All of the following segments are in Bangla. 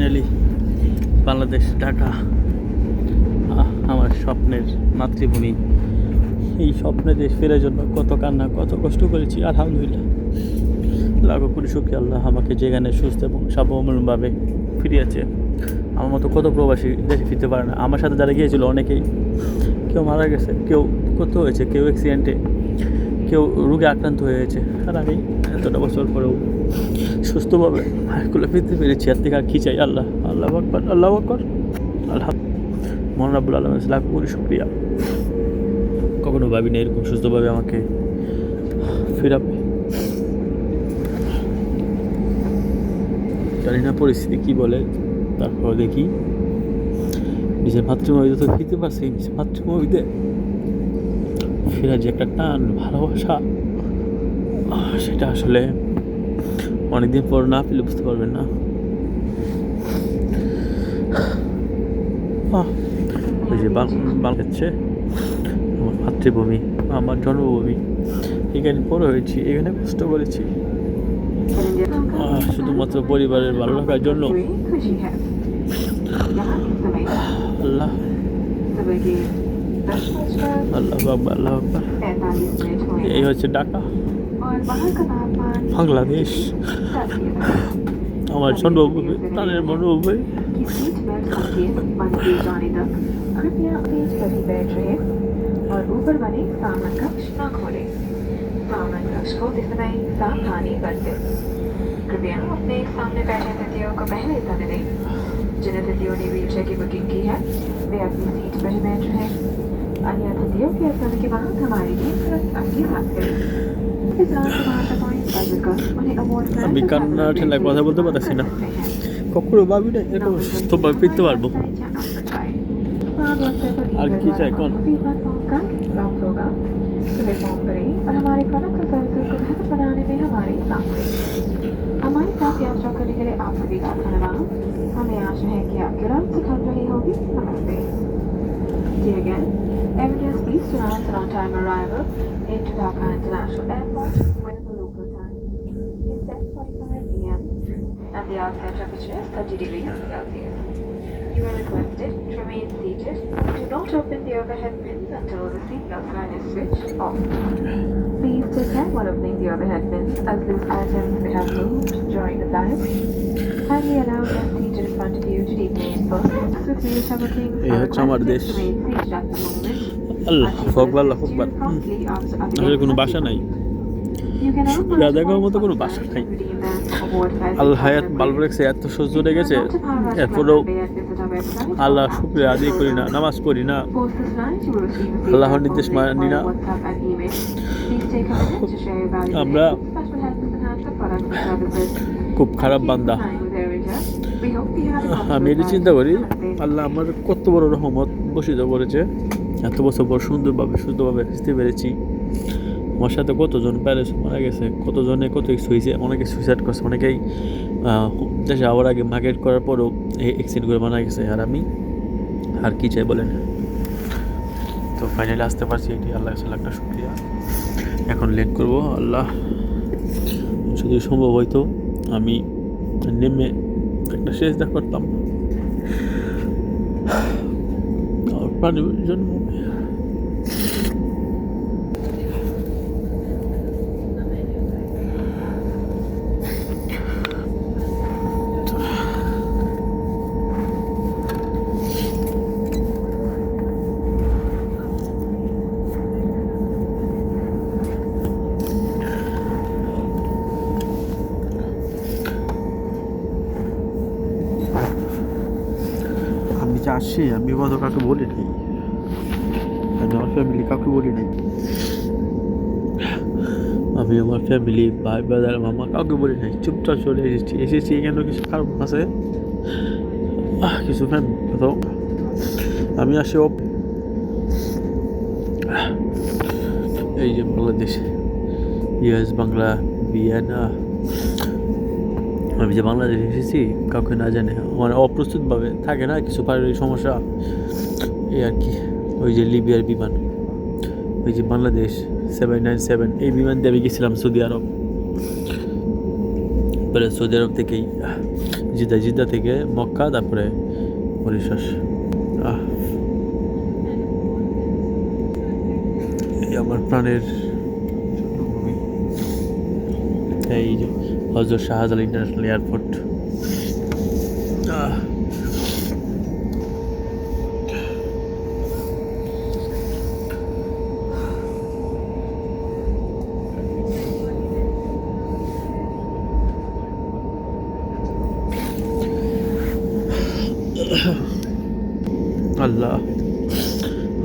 ফাইনালি বাংলাদেশ ঢাকা আমার স্বপ্নের মাতৃভূমি। এই স্বপ্নে দেশ ফেরার জন্য কত কান্না, কত কষ্ট করেছি, আলহামদুলিল্লাহ। লাখো কোটি শুক্রিয়া আল্লাহ আমাকে যেখানে সুস্থ এবং সাবলম্বনভাবে ফিরিয়েছে। আমার মতো কত প্রবাসী দেশে ফিরতে পারে না। আমার সাথে যারা গিয়েছিল অনেকেই, কেউ মারা গেছে, কেউ কত হয়েছে, কেউ অ্যাক্সিডেন্টে কেউ রোগে আক্রান্ত হয়েছে। আর আমি এতটা বছর পরেও সুস্থভাবে। হাইস্কুলে ফিরতে পেরেছি আর থেকে আর কী চাই? আল্লাহ আল্লাহ আকবর আল্লাহ আকবর। আল্লাহ মহান রাবুল আলম লাখ কোটি শুক্রিয়া। কখনো ভাবিনি এরকম সুস্থভাবে আমাকে ফেরাবে। জানি না পরিস্থিতি কী বলে, তারপর দেখি নিজের মাতৃভূমিতে তো ফিরতে পারছি, নিজের মাতৃভূমিতে ফেরার যে একটা টান, ভালোবাসা সেটা আসলে অনেকদিন পর না পেলে বুঝতে পারবেন না। ওই যে বাংলা হচ্ছে আমার মাতৃভূমি, আমার জন্মভূমি। এখানে বড় হয়েছি, এখানে কষ্ট করেছি শুধুমাত্র পরিবারের ভালো রাখার জন্য। আল্লাহ। আল্লাহ বাবা আল্লাহ বাবা এই হচ্ছে ডাকা और बाहर का तापमान বাংলাদেশ আমার জন্মভূমি প্রাণের মনোভূমি की सीट बेल्ट संकेत बंद किए जाने तक कृपया पेज पर ही बैठ रहे और ऊपर बने सामन कक्ष न खोलें सामन कक्ष को इस समय सावधानी बरतें कृपया अपने सामने बैठे अतिथियों को पहले स्थान दें जिन अतिथियों ने व्हीलचेयर की बुकिंग की है वे अपनी सीट पर ही बैठ रहे अन्य अतिथियों के स्थान के बाद हमारी टीम तुरंत आपकी बात करें इस दौरान तुम्हारा पॉइंट बदल कर उन्हें अवार्ड আমি কান্না ঠেলায় কথা বলতে পারতেছি না কখনো ভাবি না এরকম সুস্থভাবে ফিরতে পারবো আর কি চাই কোন? होगा सुबह फोन करें और हमारे प्रोडक्ट और सर्विसेज को बेहतर बनाने में हमारे साथ दें हमारे साथ यात्रा करने के लिए आप सभी का धन्यवाद हमें आशा है कि आपकी रात सुखद रही होगी नमस्ते Dear again, Emirates please to announce an on-time arrival into Dhaka International Airport with the local time. It's 10.45 pm and the outside temperature is 30 degrees Celsius. You are requested to remain seated. Do not open the overhead bins until the seatbelt sign is switched off. Please take care while opening the overhead bins as loose items may have moved during the flight. Kindly allow the seat in front of you to deviate first with me, Shamakling. Hey, it's Amar Desh. At the moment. আল্লাহ ফকবার আল্লাহ ফকবার আসলে কোনো বাসা নাই। করার মতো কোনো বাসা নাই। আল্লাহ হায়াত ভালো রেখেছে এত সহ্য রেখেছে এরপরেও আল্লাহ শুক্রিয়া আদায় করি না নামাজ পড়ি না। আল্লাহর নির্দেশ মানি না। আমরা খুব খারাপ বান্দা। আমি এটি চিন্তা করি আল্লাহ আমার কত বড় রহমত বসিত করেছে। এত বছর পর সুন্দরভাবে সুস্থভাবে আসতে পেরেছি। আমার সাথে কতজন প্যারেস মারা গেছে, কতজনে কত হয়েছে, অনেকে সুইসাইড করছে, অনেকেই দেশে যাওয়ার আগে মার্কেট করার পরেও এক্সিডেন্ট করে মারা গেছে। আর আমি, আর কি চাই বলেন? তো ফাইনালি আসতে পারছি এটি। আল্লাহ লাখটা শুক্রিয়া। এখন লেট করব, আল্লাহ যদি সম্ভব হয়তো আমি নেমে একটা শেষ দেখা করতাম। আমার প্রাণের জন্য আমি আমি কত কাউকে বলি নাই আমি আমার ফ্যামিলি কাউকে বলি নাই আমি আমার ফ্যামিলি ভাই বাজার মামা কাউকে বলি নাই চুপচাপ চলে এসেছি। এসেছি এখানে কিছু খারাপ আছে? কিছু ফ্যান তো আমি আসি ও এই যে বাংলাদেশ ইউএস বাংলা বিয়ানা আমি যে বাংলাদেশে এসেছি, কাউকে না জানে মানে অপ্রস্তুতভাবে থাকে না, কিছু পারিবারিক সমস্যা এই আর কি। ওই যে লিবিয়ার বিমান, ওই যে বাংলাদেশ সেভেন নাইন সেভেন, এই বিমান দিয়ে আমি গেছিলাম সৌদি আরব। পরে সৌদি আরব থেকেই জিদ্দা জিদ্দা থেকে মক্কা, তারপরে মরিশাস। এই আমার প্রাণের এই যে হজরত শাহজালাল ইন্টারন্যাশনাল এয়ারপোর্ট। আল্লাহ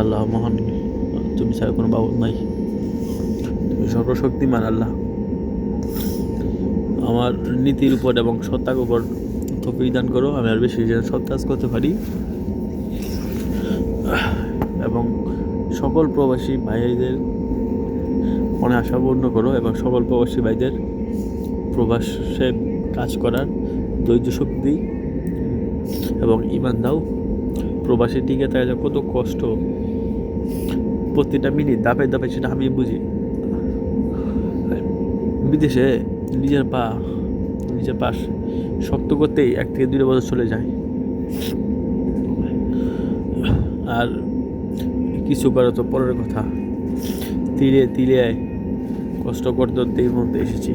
আল্লাহ মহান, তুমি ছাড়া কোনো বাবদ নাই। তুমি সর্বশক্তিমান আল্লাহ। আমার নীতির উপর এবং সত্তার উপর তফিক দান করো, আমি আর বেশি যেন সৎ কাজ করতে পারি। এবং সকল প্রবাসী ভাইদের মনে আশা পূর্ণ করো এবং সকল প্রবাসী ভাইদের প্রবাসে কাজ করার ধৈর্য শক্তি এবং ইমান দাও। প্রবাসী টিকে থাকা কত কষ্ট, প্রতিটা মিনিট দাপে দাপে সেটা আমি বুঝি। বিদেশে নিজের পা নিজের পা শক্ত করতেই এক থেকে দুই বছর চলে যায়। আর কিছু করা তো পরের কথা। তিলে তিলে কষ্ট করতে করতে এই মধ্যে এসেছি।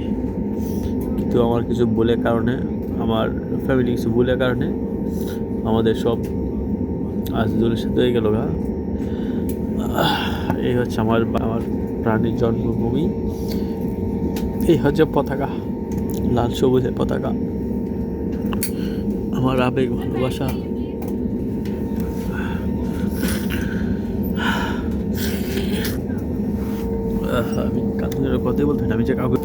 কিন্তু আমার কিছু বলে কারণে, আমার ফ্যামিলি কিছু বলে কারণে আমাদের সব আজ দলের সাথে হয়ে গেল গা। এই হচ্ছে আমার আমার প্রাণীর জন্মভূমি। এই হচ্ছে পতাকা, লাল সবুজের পতাকা। আমার আবেগ, ভালোবাসা। আমি কান্দের কথাই বলতেন আমি যে কাউকে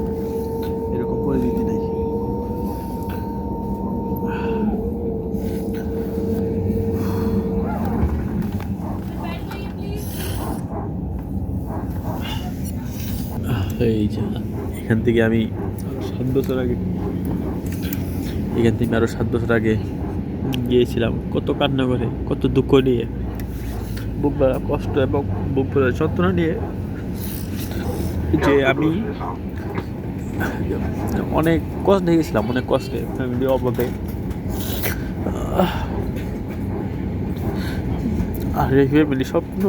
এরকম করে দিতে নাই এই যে এখান থেকে আমি সাত বছর আগে, এখান থেকে আরও সাত বছর আগে গিয়েছিলাম কত কান্না করে কত দুঃখ নিয়ে, বুক কষ্ট এবং বুক যন্ত্রণা নিয়ে যে আমি অনেক কষ্ট গেছিলাম অনেক কষ্টে ফ্যামিলি অভাবে। আর এই ফ্যামিলি স্বপ্ন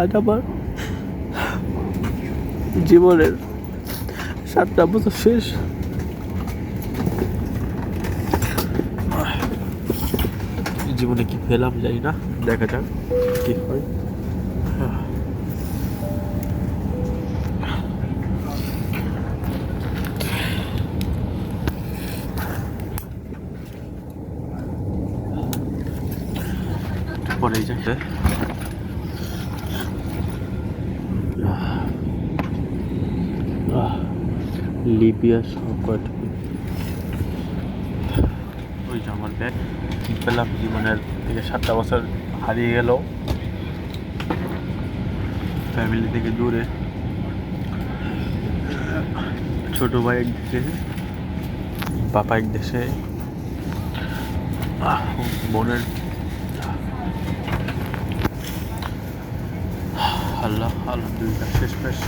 আজ আমার জীবনের সাতটা বছর শেষ। জীবনে কি পেলাম জানি না, দেখা যাক কি হয়। পরে যাচ্ছে লিবিয়া সংকট। ওই যে আমার ব্যাগ পেলাম জীবনের থেকে সাতটা বছর হারিয়ে গেল ফ্যামিলি থেকে দূরে। ছোট ভাই এক দেশে বাবা এক দেশে, বোনের আল্লাহ আলহামদুলিল্লাহ, শেষ পেশ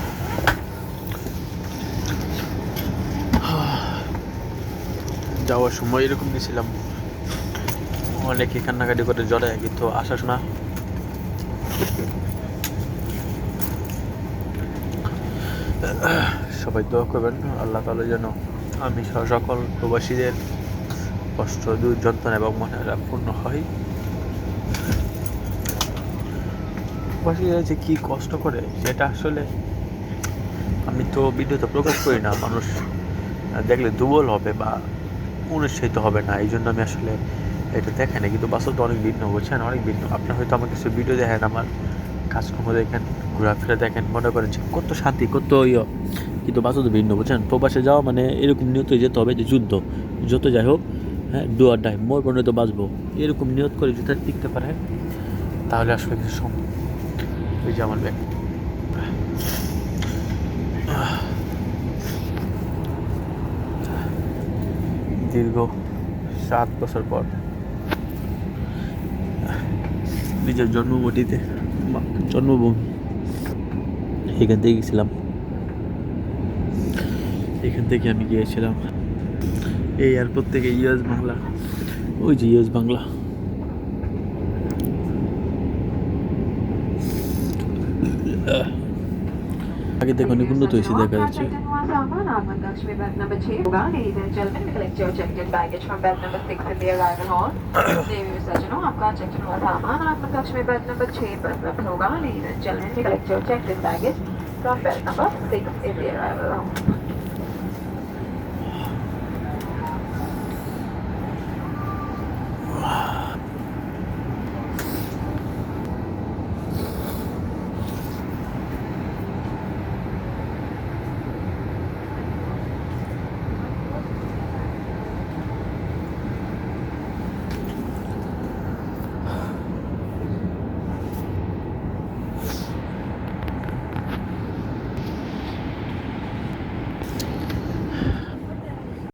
যাওয়ার সময় এরকম গেছিলাম। অনেকে কান্নাকাটি করে জলে কিন্তু আসাস না সবাই দোয়া করবেন, আল্লাহ তালা যেন আমি সকল প্রবাসীদের কষ্ট দূর যন্ত্রণা এবং মনের পূর্ণ হয়। প্রবাসীরা যে কী কষ্ট করে, সেটা আসলে আমি তো ভিডিওতে প্রকাশ করি না। মানুষ দেখলে দুর্বল হবে বা অনুৎসাহিত হবে না, এই জন্য আমি আসলে এটা দেখে না কিন্তু বাস্তবটা অনেক ভিন্ন, বুঝছেন? অনেক ভিন্ন। আপনার হয়তো আমার কিছু ভিডিও দেখেন, আমার কাজকর্ম দেখেন, ঘোরাফেরা দেখেন, মনে করেন যে কত শান্তি, কত ইয়ে কিন্তু বাস্তব ভিন্ন, বুঝছেন? প্রবাসে যাওয়া মানে এরকম নিয়ত যেতে হবে যে যুদ্ধ, যত যাই হোক হ্যাঁ ডু আর ডাই মোর পর্যন্ত বাঁচবো। এরকম নিয়ত করে যদি টিকতে পারে, তাহলে আসলে কিছু সম্ভব। এই যে আমার ব্যাগ দীর্ঘ সাত বছর পর নিজের জন্মভূমিতে জন্মভূমি এখান থেকে গেছিলাম এখান থেকে আমি গিয়েছিলাম এই এয়ারপোর্ট থেকে ইউএস বাংলা, ওই যে ইউএস বাংলা Ugh. আগেতে অনেক উন্নত হয়েছে দেখা যাচ্ছে From bell number 6 in the arrival home.